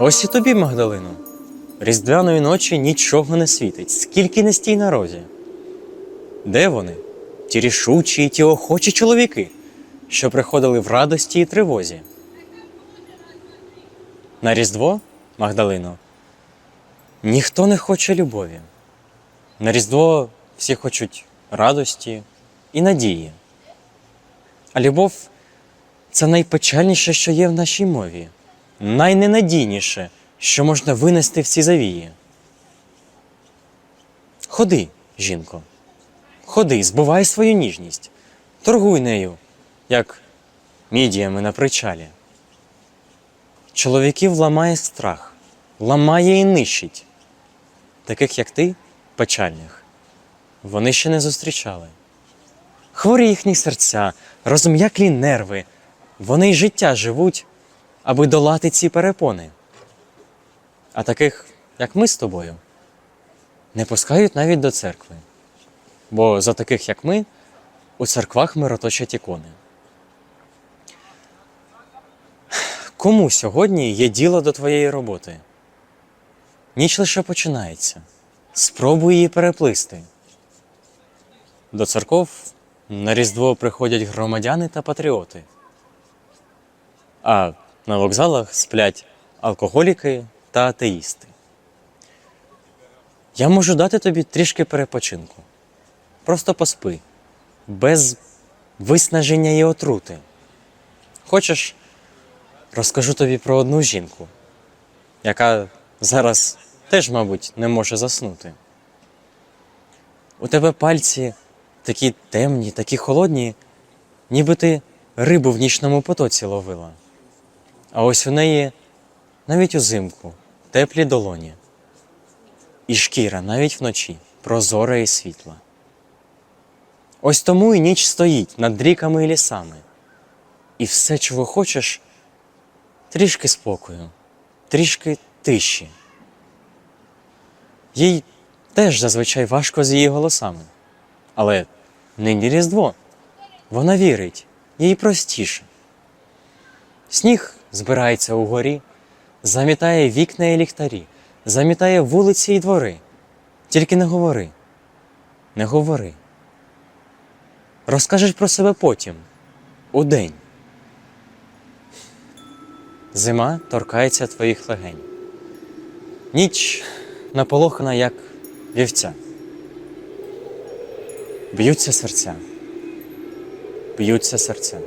Ось і тобі, Магдалино. Різдвяної ночі нічого не світить, скільки не стій на розі. Де вони? Ті рішучі ті охочі чоловіки, що приходили в радості і тривозі. На Різдво, Магдалино, ніхто не хоче любові. На Різдво всі хочуть радості і надії. А любов це найпечальніше, що є в нашій мові, найненадійніше, що можна винести в ці завії. Ходи, жінко, ходи, збувай свою ніжність, торгуй нею, як мідіями на причалі. Чоловіків ламає страх, ламає і нищить. Таких, як ти, печальних, вони ще не зустрічали. Хворі їхні серця, розм'яклі нерви, вони й життя живуть, аби долати ці перепони. А таких, як ми з тобою, не пускають навіть до церкви. Бо за таких, як ми, у церквах мироточать ікони. Кому сьогодні є діло до твоєї роботи? Ніч лише починається. Спробуй її переплисти. До церков на Різдво приходять громадяни та патріоти. А на вокзалах сплять алкоголіки та атеїсти. Я можу дати тобі трішки перепочинку. Просто поспи, без виснаження і отрути. Хочеш, розкажу тобі про одну жінку, яка зараз теж, мабуть, не може заснути. У тебе пальці такі темні, такі холодні, ніби ти рибу в нічному потоці ловила. А ось у неї навіть узимку теплі долоні. І шкіра навіть вночі прозора і світла. Ось тому і ніч стоїть над ріками і лісами. І все, чого хочеш, трішки спокою, трішки тиші. Їй теж зазвичай важко з її голосами. Але нині Різдво. Вона вірить, їй простіше. Сніг збирається угорі, замітає вікна і ліхтарі, замітає вулиці і двори. Тільки не говори, не говори. Розкажеш про себе потім, удень. Зима торкається твоїх легень. Ніч наполохана, як вівця. Б'ються серця. Б'ються серця.